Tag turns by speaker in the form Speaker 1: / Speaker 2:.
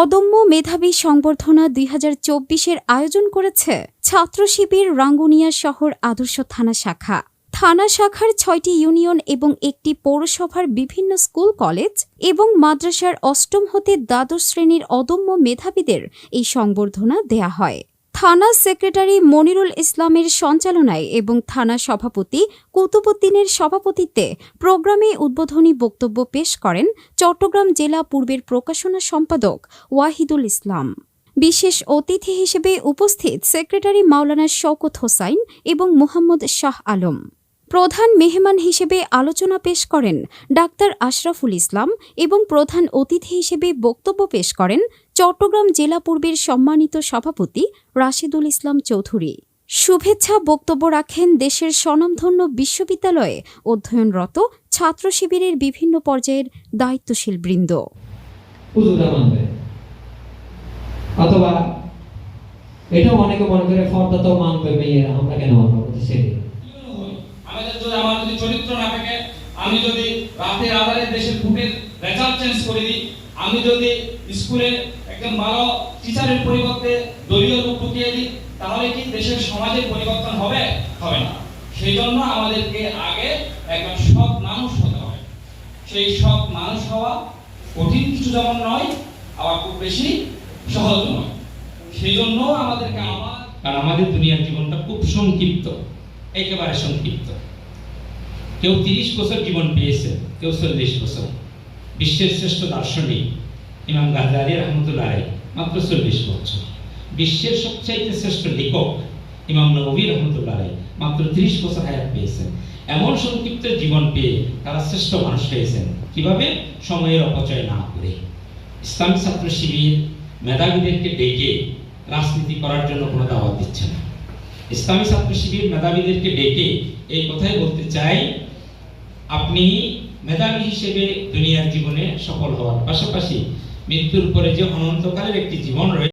Speaker 1: অদম্য মেধাবী সংবর্ধনা দুই হাজার চব্বিশের আয়োজন করেছে ছাত্র শিবির রাঙ্গুনিয়া শহর আদর্শ থানা শাখা। থানা শাখার ছয়টি ইউনিয়ন এবং একটি পৌরসভার বিভিন্ন স্কুল, কলেজ এবং মাদ্রাসার অষ্টম হতে দ্বাদশ শ্রেণির অদম্য মেধাবীদের এই সংবর্ধনা দেয়া হয়। থানা সেক্রেটারি মনিরুল ইসলামের সঞ্চালনায় এবং থানা সভাপতি কুতুবুদ্দিনের সভাপতিত্বে প্রোগ্রামে উদ্বোধনী বক্তব্য পেশ করেন চট্টগ্রাম জেলা পূর্বের প্রকাশনা সম্পাদক ওয়াহিদুল ইসলাম। বিশেষ অতিথি হিসেবে উপস্থিত সেক্রেটারি মাওলানা শওকত হোসাইন এবং মোহাম্মদ শাহ আলম। প্রধান মেহমান হিসেবে আলোচনা পেশ করেন ডাক্তার আশরাফুল ইসলাম এবং প্রধান অতিথি হিসেবে বক্তব্য পেশ করেন চট্টগ্রাম জেলা পূর্বের সম্মানিত সভাপতি রাশিদুল ইসলাম চৌধুরী। শুভেচ্ছা বক্তব্য রাখেন দেশের স্বনামধন্য বিশ্ববিদ্যালয়ে অধ্যয়নরত ছাত্র শিবিরের বিভিন্ন পর্যায়ের দায়িত্বশীল বৃন্দ।
Speaker 2: অথবা অনেকে মনে করে ফর্দা তো মানবে, মেয়েরা, আমরা কেন মানবো? সেটি
Speaker 3: আমার যদি চরিত্র না থাকে, আমি যদি রাতের আধারে দেশের বুকের রেজাল্ট চেঞ্জ করে দিই, আমি যদি স্কুলে একজন ভালো টিচারের পরিবর্তে দলীয় লোক ঢুকিয়ে দিই, তাহলে কি দেশের সমাজের পরিবর্তন হবে? হবে না। সেই জন্য আমাদেরকে আগে একজন সৎ মানুষ হতে হবে। সেই সৎ মানুষ হওয়া কঠিন কিছু যেমন নয়, আবার খুব বেশি সহজ নয়। সেই জন্য আমাদেরকে আমার
Speaker 4: আর আমাদের দুনিয়ার জীবনটা খুব সংক্ষিপ্ত, একেবারে সংক্ষিপ্ত। কেউ তিরিশ বছর জীবন পেয়েছে, কেউ চল্লিশ বছর। বিশ্বের শ্রেষ্ঠ দার্শনিক ইমাম গাজালি রহমতুল্লাহ মাত্র চল্লিশ বছর। বিশ্বের সবচাইতে শ্রেষ্ঠ লেখক ইমাম নবী রহমতুল্লাহ মাত্র ত্রিশ বছর হায়াত পেয়েছেন। এমন সংক্ষিপ্ত জীবন পেয়ে তারা শ্রেষ্ঠ মানুষ হয়েছেন। কীভাবে? সময়ের অপচয় না করে। ইসলামী ছাত্র শিবির মেধাবীদেরকে ডেকে রাজনীতি করার জন্য কোনো দাওয়াত দিচ্ছে না। ইসলামী ছাত্র শিবির মেধাবীদেরকে ডেকে এই কথাই বলতে চাই আপনি মেধাবী হিসেবে দুনিয়ার জীবনে সফল হওয়ার পাশাপাশি মৃত্যুর পরে যে অনন্তকালের একটি জীবন রয়েছে